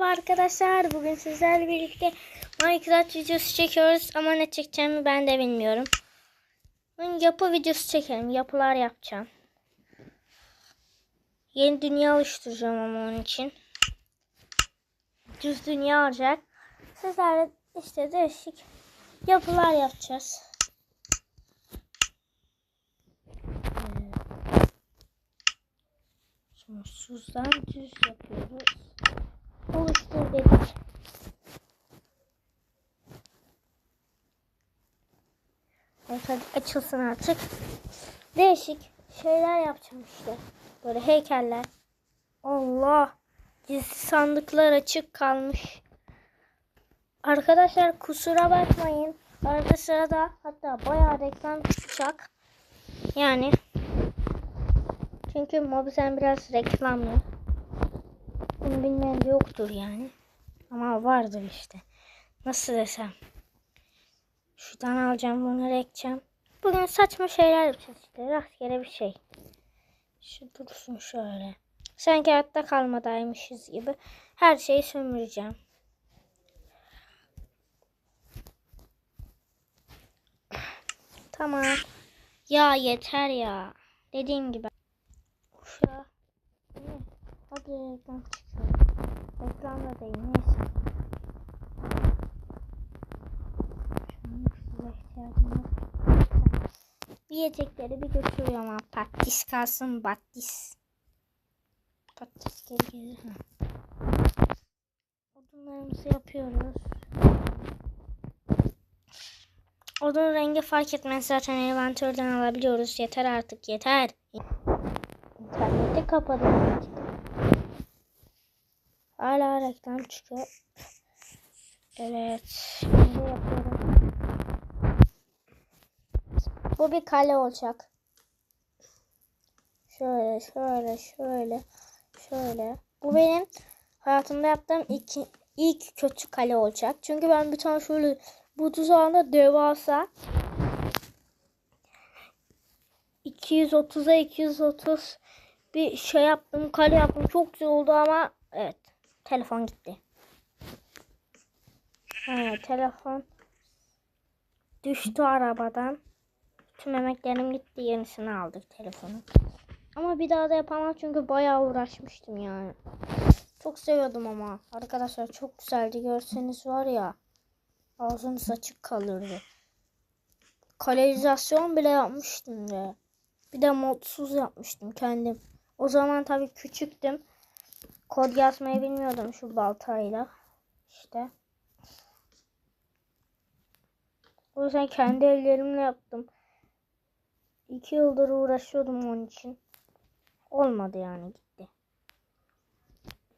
Merhaba arkadaşlar. Bugün sizlerle birlikte Minecraft videosu çekiyoruz ama ne çekeceğimi ben de bilmiyorum. Bugün yapı videosu çekelim. Yapılar yapacağım. Yeni dünya oluşturacağım ama onun için. Düz dünya olacak. Sizlerle işte değişik yapılar yapacağız. Sonsuzdan düz yapıyoruz. Oluştur. Evet hadi açılsın artık. Değişik şeyler yapacağım işte. Böyle heykeller. Allah. Gizli sandıklar açık kalmış. Arkadaşlar kusura bakmayın. Arada sırada hatta bayağı reklam çıkacak. Yani çünkü Mobizen biraz reklamlı. Bunu bilmeyen de yoktur yani. Ama vardır işte. Nasıl desem. Şuradan alacağım bunları ekeceğim. Bugün saçma şeyler yapacağız işte. Rastgele bir şey. Şu dursun şöyle. Sanki hayatta kalmadaymışız gibi. Her şeyi sömüreceğim. Tamam. Ya yeter ya. Dediğim gibi. Ne? Hadi reklam çıkıyor. Reklam da değil neyse. Yiyecekleri bir götürüyorum ha. Patis kalsın battis. Patis geri gelir. Odunlarımızı yapıyoruz. Odun rengi fark etmez zaten envantörden alabiliyoruz. Yeter artık yeter. İnterneti kapadım. Hala reklam çıkıyor. Evet. Şimdi yapıyorum. Bu bir kale olacak. Şöyle, şöyle, şöyle, şöyle. Bu benim hayatımda yaptığım iki, ilk kötü kale olacak. Çünkü ben bir tane şöyle bu tuzağında devasa 230'a 230 bir şey yaptım, kale yaptım. Çok güzel oldu ama evet. Telefon gitti. Ha, telefon düştü arabadan. Tüm emeklerim gitti. Yenisini aldık telefonu. Ama bir daha da yapamam çünkü bayağı uğraşmıştım yani. Çok seviyordum ama. Arkadaşlar çok güzeldi. Görseniz var ya. Ağzınız açık kalırdı. Kanalizasyon bile yapmıştım ya. Bir de modsuz yapmıştım kendim. O zaman tabii küçüktüm. Kod yazmayı bilmiyordum şu baltayla. İşte. O yüzden kendi ellerimle yaptım. İki yıldır uğraşıyordum onun için. Olmadı yani gitti.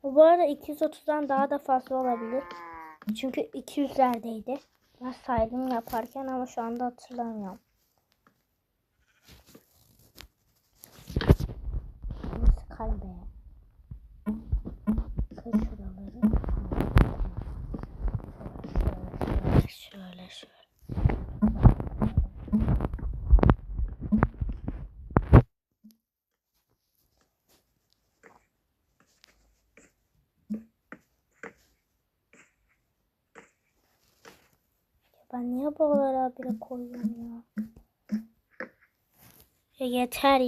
Bu arada 230'dan daha da fazla olabilir. Çünkü 200'lerdeydi. Ben saydım yaparken ama şu anda hatırlamıyorum. Nasıl kalbe? Kır şuraları. Şöyle şöyle şöyle. şöyle. Ben niye bağları habire koyuyorum ya? ya yeter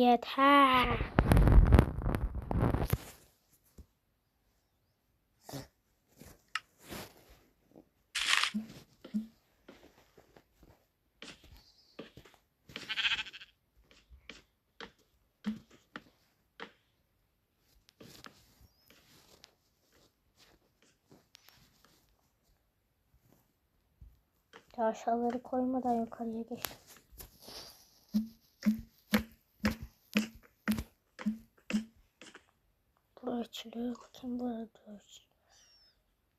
yeter. Aşağıları koymadan yukarıya geçtim. Burada açılıyor. Bakayım burada açılıyor.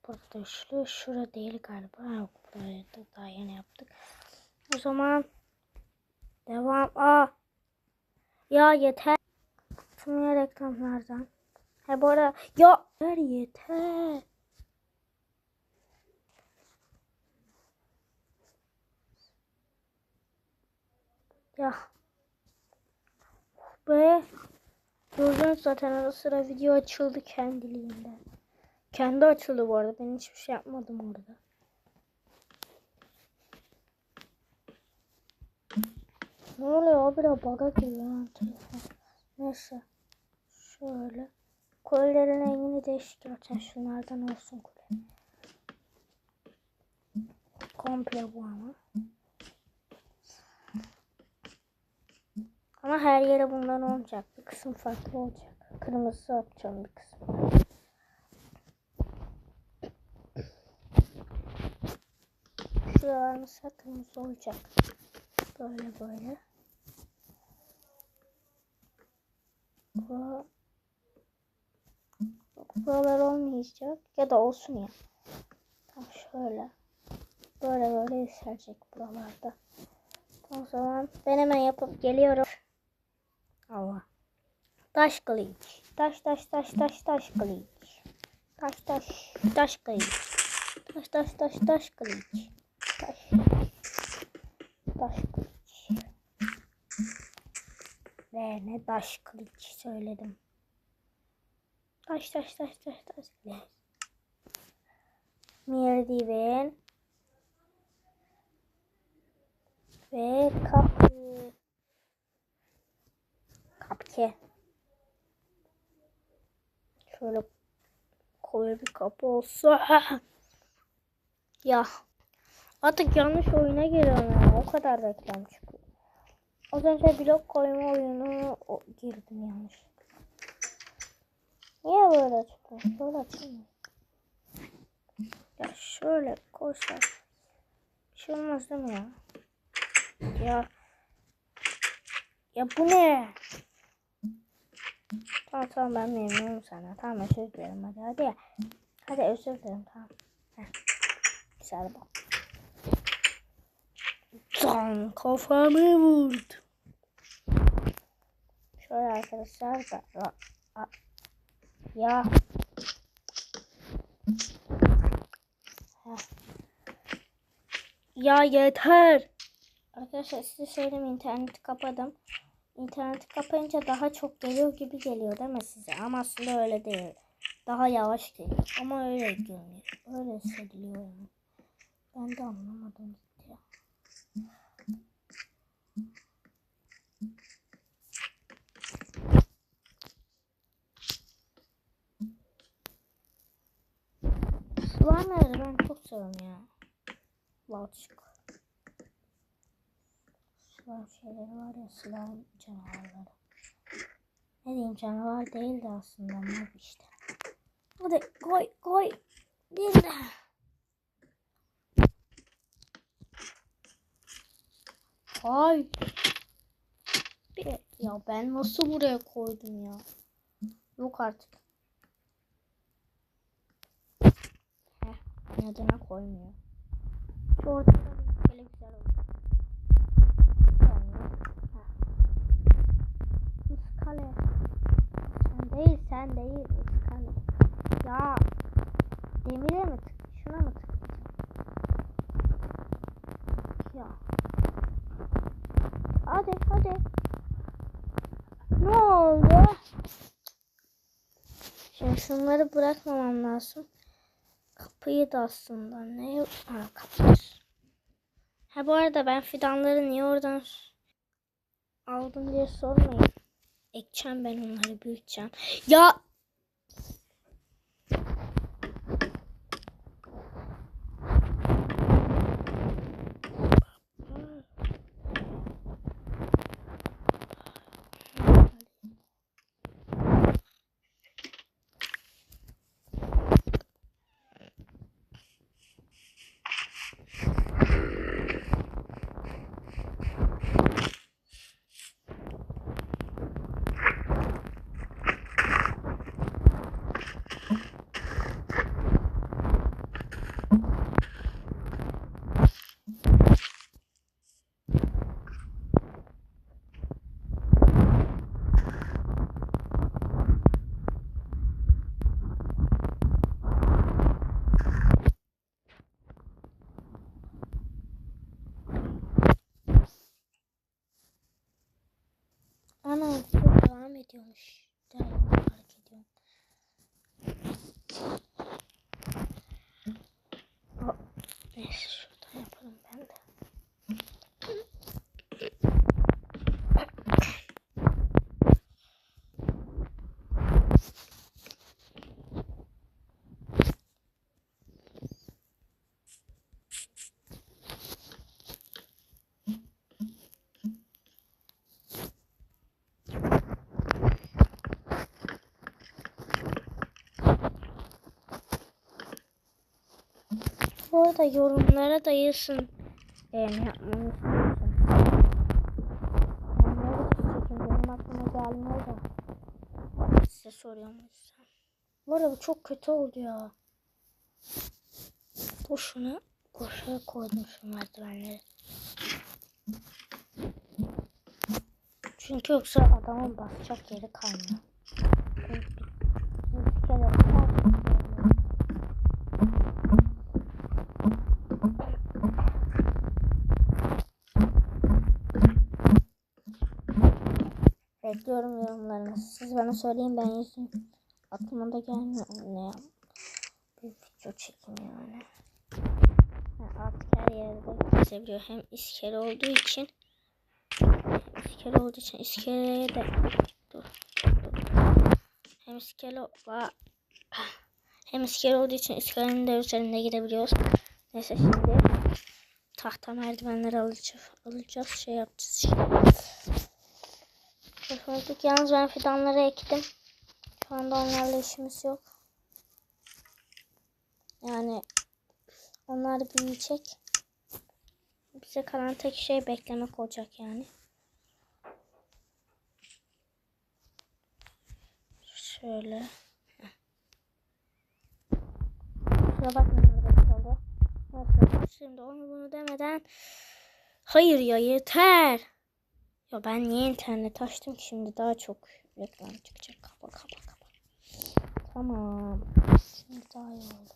Burada açılıyor. Şura değil galiba. Ha, buraya da daha yeni yaptık. O zaman devam. Aa. Ya yeter. Tüm reklamlardan. He bu arada ya yeter yeter. Ya. Be. Gördünüz zaten ara sıra video açıldı kendiliğinden. Kendi açıldı bu arada. Ben hiçbir şey yapmadım orada. Ne oluyor? O biraz bug'a giriyor. Neyse. Şöyle. Kolyelerin rengini değişik yapacağım. Şunlardan olsun kolye. Komple bu ama. Ama her yere bundan olmayacak. Bir kısım farklı olacak. Kırmızı yapacağım bir kısım. Şuralar mesela kırmızı olacak. Böyle böyle. Bu buralar olmayacak ya da olsun ya. Tam şöyle. Böyle böyle yükselecek buralarda. O zaman ben hemen yapıp geliyorum. Allah. Taş kılıç. Taş taş taş taş taş kılıç. Taş taş taş kılıç. Taş taş taş taş kılıç. Taş. Taş kılıç. Ve ne taş kılıç söyledim. Taş taş taş taş taş kılıç. Merdiven. Ve kapı. Kapı. Şöyle koyu bir kapı olsa. ya. Artık yanlış oyuna giriyorum ya. O kadar reklam çıkıyor. Az önce blok koyma oyunu o, girdim yanlış. Niye böyle çıktı? Şöyle açayım. Ya şöyle koysak. Bir şey olmaz değil mi ya? Ya. Ya bu ne? Tamam tamam ben memnunum sana. Tamam özür dilerim hadi hadi. Hadi özür dilerim tamam. Heh. Güzel bak. Can kafamı vurdu. Şöyle arkadaşlar da ya Heh. ya yeter. Arkadaşlar size söyleyeyim interneti kapadım. İnterneti kapayınca daha çok geliyor gibi geliyor değil mi size? Ama aslında öyle değil. Daha yavaş geliyor. Ama öyle görünüyor. Öyle hissediliyor yani. Ben de anlamadım ya. Slime'ları ben çok seviyorum ya. Balçık. Slime şeyleri var ya slime canavarları. Ne diyeyim canavar değil de aslında ne işte. Hadi koy koy. Bir de. Ay. Bir, ya ben nasıl buraya koydum ya? Yok artık. Heh, nedene koymuyor. Şu ortada bir böyle güzel olur. Olmuyor. Heh. Iskale. Sen değil sen değil ıskale. Ya. Demire mi tık? Şuna mı tıklayacağım? Ya. Hadi hadi. Ne oldu? Şimdi şunları bırakmamam lazım. Kapıyı da aslında ne? Ha kapatır. Ha bu arada ben fidanları niye oradan aldım diye sormayın. Ekeceğim ben onları büyüteceğim. Ya Arada yorumlara da yazın. Ee, ne yapmamı istiyorsun? Yorumlara da çekin. Benim aklıma gelmiyor da. Size soruyorum yüzden. Bu arada bu çok kötü oldu ya. Boşuna koşuya koydum şu merdivenleri. Çünkü yoksa adamın basacak yeri kalmıyor. Bekliyorum yorumlarınızı. Siz bana söyleyin ben yazayım. Aklıma da gelmiyor ne. Bir video çekim yani. Ha, artık her yerde kesebiliyor. Hem iskele olduğu için iskele olduğu için iskeleye de dur, dur. Hem iskele va hem iskele olduğu için iskelenin de üzerinde gidebiliyoruz. Neyse şimdi tahta merdivenler alacağız. Alacağız şey yapacağız işte. Başladık. Yalnız ben fidanları ektim. Şu anda onlarla işimiz yok. Yani onlar büyüyecek. Bize kalan tek şey beklemek olacak yani. Şöyle. Kusura bakmayın. Neyse, Şimdi onu bunu demeden Hayır ya yeter. Ya ben niye internet açtım ki şimdi daha çok reklam çıkacak. Kapa kapa kapa. Tamam. Şimdi daha iyi oldu.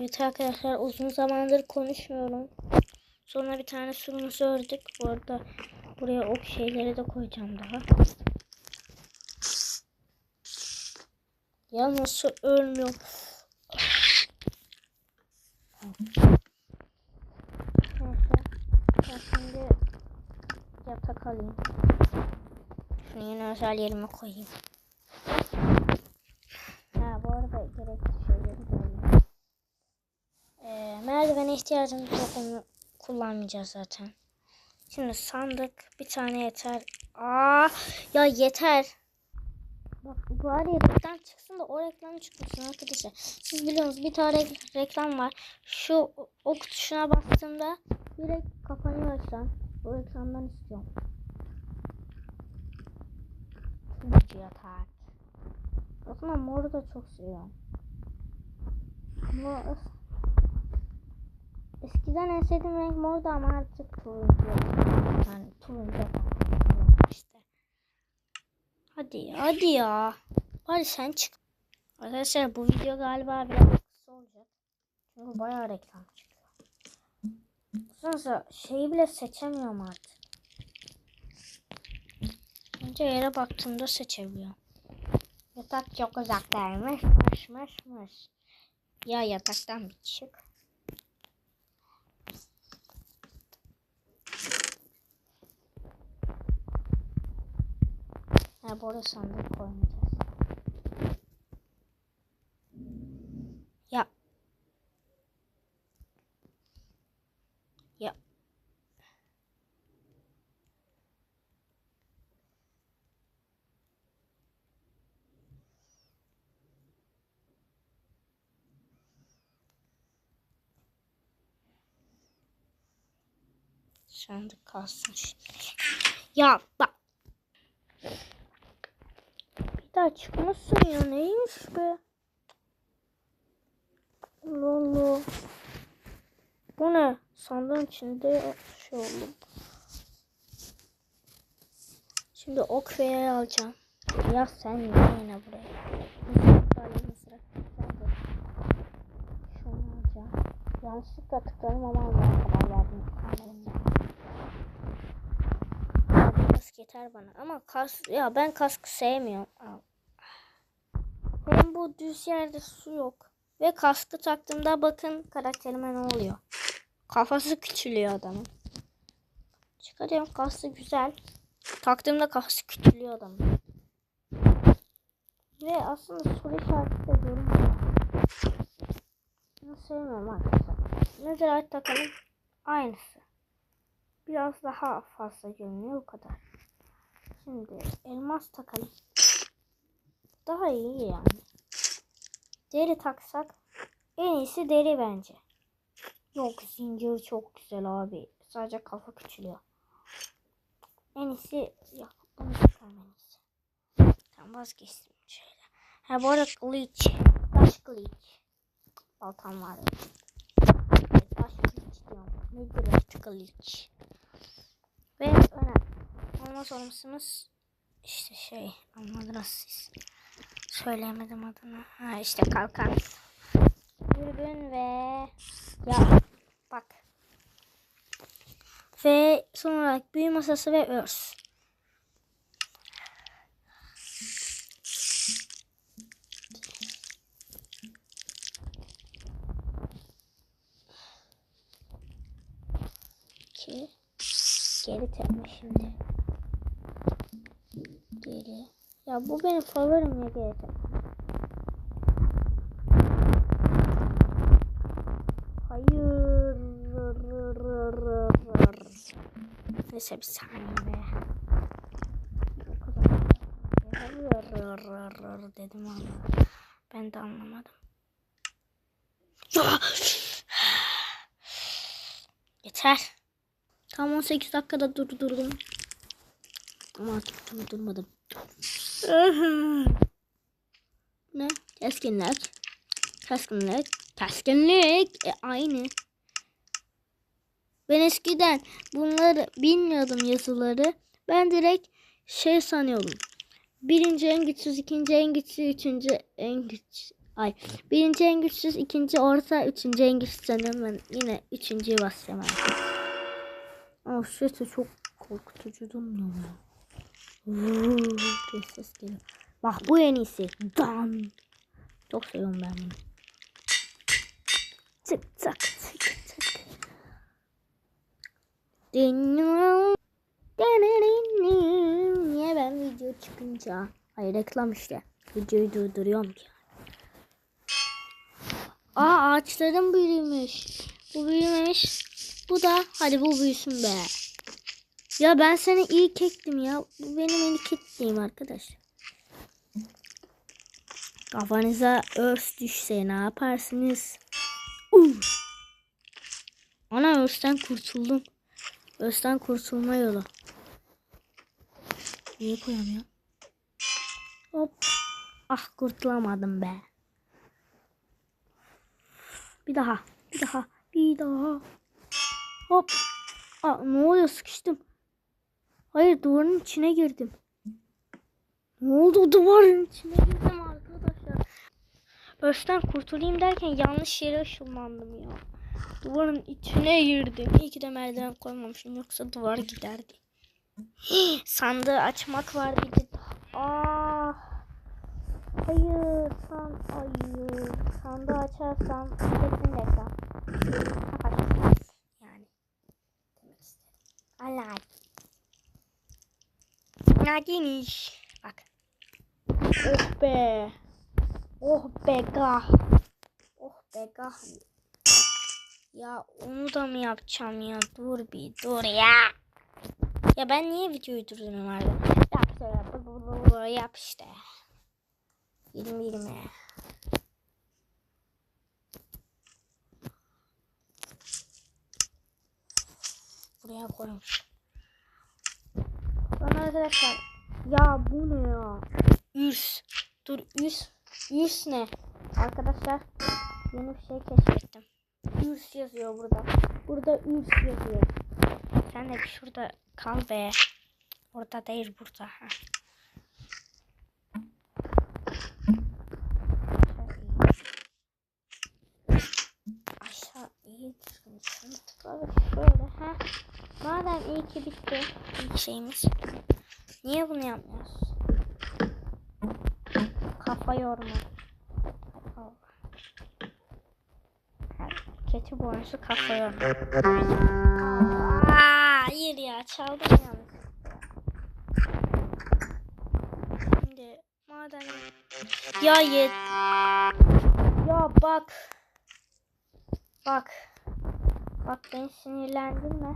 Evet arkadaşlar uzun zamandır konuşmuyorum. Sonra bir tane surumuzu ördük. Bu arada buraya ok şeyleri de koyacağım daha. Ya nasıl ölmüyor? Neyse. Şimdi yatak alayım. Şunu yine özel yerime koyayım. Ha bu arada gerekli şeyleri koyayım. Merdivene ihtiyacımız yok onu kullanmayacağız zaten. Şimdi sandık bir tane yeter. Aa ya yeter. Bak bari reklam çıksın da o reklam çıkmasın arkadaşlar. Siz biliyorsunuz bir tane reklam var. Şu ok tuşuna bastığımda direkt kapanıyor ekran. O ekrandan istiyorum. Turuncu yatak. Aslında moru da çok seviyorum. Mor Eskiden en sevdiğim renk mordu ama artık turuncu. Yani turuncu işte. Hadi hadi ya. Hadi sen çık. Arkadaşlar bu video galiba biraz kısa olacak. Çünkü bayağı reklam çıkıyor. Sonra şeyi bile seçemiyorum artık. Önce yere baktığımda seçebiliyorum. Yatak çok uzaktaymış. Mış mış mış. Ya yataktan bir çık. Ha burada sandık koymayacağız. Ya. Ya. Sandık kalsın. Ya bak. Daha çıkmasın ya neymiş be. Allah. Bu ne? Sandığın içinde şey oldu. Şimdi ok ve yay alacağım. Ya sen yine yine buraya. Şunu alacağım. Yanlışlıkla tıkladım ama almaya karar verdim. Kask yeter bana. Ama kask ya ben kaskı sevmiyorum. Hem bu düz yerde su yok. Ve kaskı taktığımda bakın karakterime ne oluyor. Kafası küçülüyor adamın. Çıkarıyorum kaskı güzel. Taktığımda kafası küçülüyor adamın. Ve aslında soru işareti de görünmüyor. Bunu sevmiyorum arkadaşlar. Netherite takalım. Aynısı. Biraz daha fazla görünüyor o kadar. Şimdi elmas takalım. Daha iyi yani. Deri taksak en iyisi deri bence. Yok zincir çok güzel abi. Sadece kafa küçülüyor. En iyisi ya bunu takalım en iyisi. Tamam vazgeçtim şöyle. Ha bu arada kılıç. Taş kılıç. Baltam var. Taş kılıç diyorum. Nedir o kılıç? Ve önemli. Olmaz olmasımız işte şey anladınız siz. Söyleyemedim adını. Ha işte kalkan. Dürbün ve ya bak. Ve son olarak büyü masası ve örs. Geri tepme şimdi. Geri. Ya bu benim favorim ya tepme. Hayır. Neyse bir saniye dedim ama ben de anlamadım. Yeter. Tam 18 dakikada durdurdum. Ama artık durdurmadım. Ne? Keskinlik. Keskinlik. Keskinlik. E, aynı. Ben eskiden bunları bilmiyordum yazıları. Ben direkt şey sanıyordum. Birinci en güçsüz, ikinci en güçsüz, üçüncü en güç. Ay. Birinci en güçsüz, ikinci orta, üçüncü en güçsüz sanıyorum. Ben yine üçüncüye basacağım artık. Ama sesi çok korkutucu durmuyor mu? Vuuu diye ses geliyor. Bak bu en iyisi. Dan. Çok seviyorum ben bunu. Tık tak tık tık. Niye ben video çıkınca? Hayır reklam işte. Videoyu durduruyorum ki. Aa ağaçlarım büyümüş. Bu büyümemiş. Bu da hadi bu büyüsün be. Ya ben seni ilk ektim ya. Bu benim ilk ektiğim arkadaş. Kafanıza örs düşse ne yaparsınız? Uh. Ana örsten kurtuldum. Örsten kurtulma yolu. Niye koyamıyorum? Hop. Ah kurtulamadım be. Bir daha. Bir daha. Bir daha. Hop. Aa, ne oluyor sıkıştım. Hayır duvarın içine girdim. Ne oldu duvarın içine girdim arkadaşlar. Örsten kurtulayım derken yanlış yere ışınlandım ya. Duvarın içine girdim. İyi ki de merdiven koymamışım yoksa duvar giderdi. Sandığı açmak var bir de. Aa. Hayır san hayır. Sandığı açarsam kesin reklam. Yani. Demek. Allah. Nadiniş. Bak. Oh be. Oh be gah. Oh be. Ya onu da mı yapacağım ya? Dur bir dur ya. Ya ben niye videoyu durduruyorum abi? Yap şöyle. Yap işte. 20 20. buraya koymuş. Sonra arkadaşlar ya bu ne ya? Ürs. Dur ürs. Ürs ne? Arkadaşlar yeni bir şey keşfettim. Ürs yazıyor burada. Burada ürs yazıyor. Sen de şurada kal be. Orada değil burada. Ha. Aşağı iyi düzgün sınıfları şöyle ha. Madem iyi ki bitti ilk şeyimiz. Niye bunu yapmıyoruz? Kafa yorma. Keçi boynuzu kafa yorma. Aa, hayır ya çaldım yalnız. Şimdi madem ya yet ya bak bak bak beni sinirlendirme.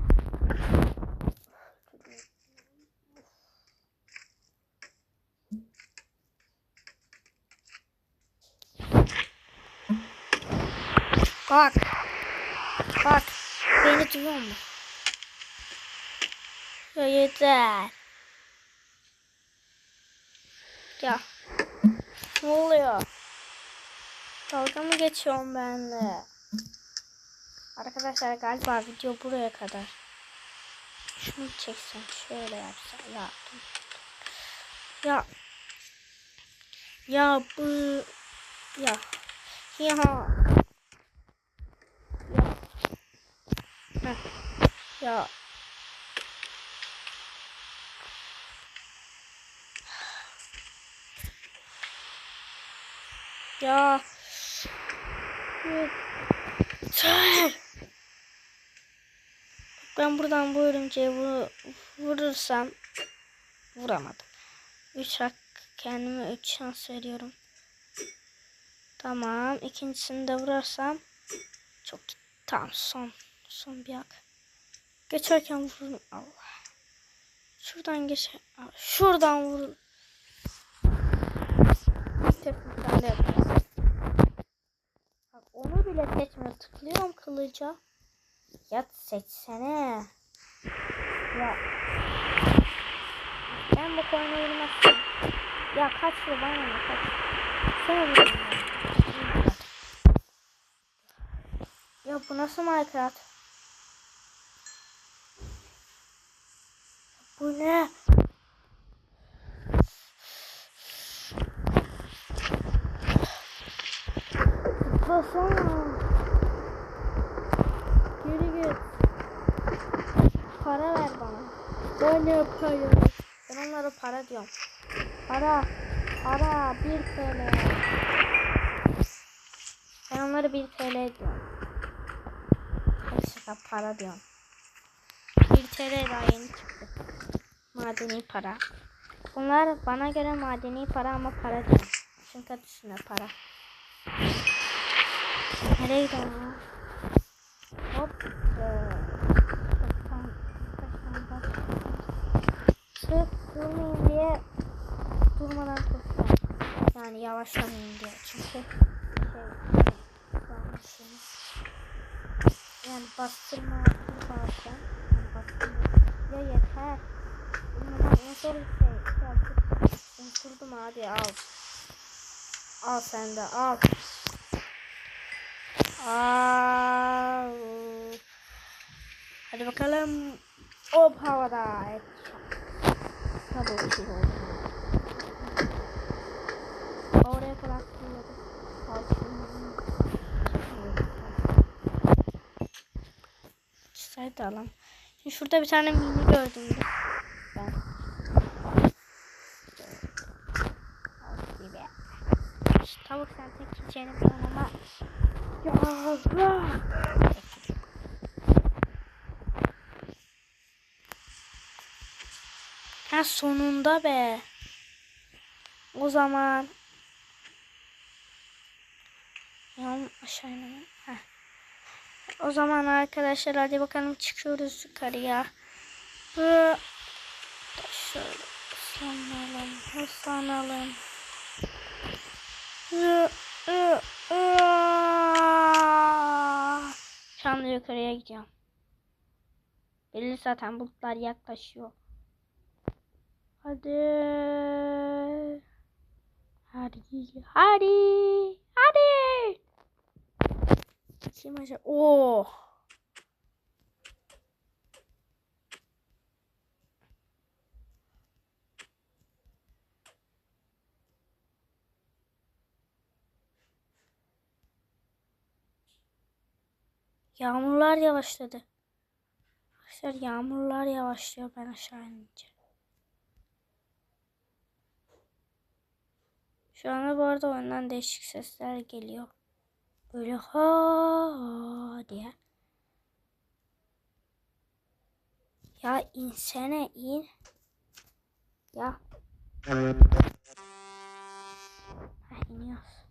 Bak. Bak. Beni duyuyor mu? Ya yeter. Ya. Ne oluyor? Dalga mı geçiyorum benimle? Arkadaşlar galiba video buraya kadar. Şunu çeksem şöyle yapsam ya. Ya. Ya bu. Ya. Ya. Heh. Ya. Ya. Yeter. Ben buradan bu örümceği vu- vurursam vuramadım. 3 hak kendime 3 şans veriyorum. Tamam. ikincisini de vurursam çok tamam son son bir hak. Geçerken vurun Allah. Şuradan geç. Aa, Şuradan vurun. Bak onu bile seçmiyor. Tıklıyorum kılıca. Yat seçsene. Ya. Ben bu koyuna vurmazsam. Ya kaç vur bana ne kaç. Sen ya. Ya bu nasıl Minecraft? Ne? Basana. Geri git. Para ver bana. Bana para. Ben onlara para diyorum. Para. Para. 1 TL. Ben onlara 1 TL diyorum. Hadi şaka para diyorum. 1 TL daha yeni çıktı. Madeni para. Bunlar bana göre madeni para ama para değil. Çünkü adı üstünde para. Nereye gidiyorum ya? Hop. Sırf durmayayım diye durmadan koşuyorum. Yani yavaşlamayayım diye. Çünkü şey, yanlışım. Yani bastırma bazen. Yani bastırma. Ya yeter. Bir şey. Hadi al. Al sen de al. Al. Hadi bakalım. Hop havada. Tabii ki oldu. Oraya kadar sığıyordum. Altın. Çizsaydı alalım. Şimdi şurada bir tane mini gördüm. Ben. Al gibi. Şu tavuk sen tek gideceğini biliyorum ama. Ya Allah. Ha sonunda be. O zaman. Ya aşağı inelim. O zaman arkadaşlar hadi bakalım çıkıyoruz yukarıya. Hı. Şöyle ıslanalım. Islanalım. Şu yukarıya gidiyorum. Belli zaten bulutlar yaklaşıyor. Hadi. Hadi. Hadi. Hadi. Kim acaba? Oh. Yağmurlar yavaşladı. Arkadaşlar yağmurlar yavaşlıyor ben aşağı inince. Şu anda bu arada oyundan değişik sesler geliyor. Böyle ha, ha diye. Ya insene in. Ya. Ha iniyoruz.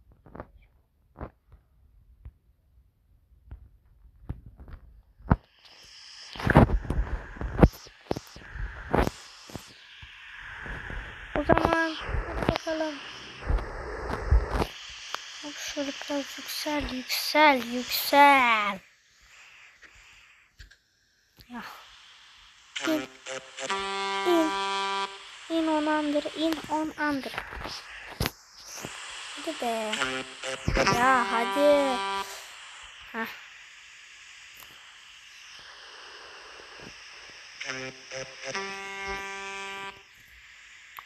O zaman hadi bakalım. Hop şöyle biraz yüksel, yüksel, yüksel. Ya. İn. İn. İn on under, in on under. Hadi be. Ya hadi. Hah.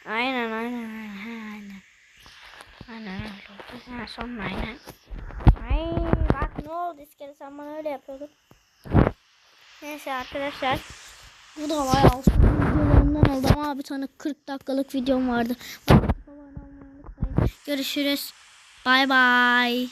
Aynen aynen aynen ha, aynen. Aynen öyle oldu. Ha, sonra aynen. Ay bak ne oldu iskele yapıyordun. Neyse arkadaşlar. Bu da bayağı uzun videolarımdan oldu ama bir tane 40 dakikalık videom vardı. Görüşürüz. Bay bay.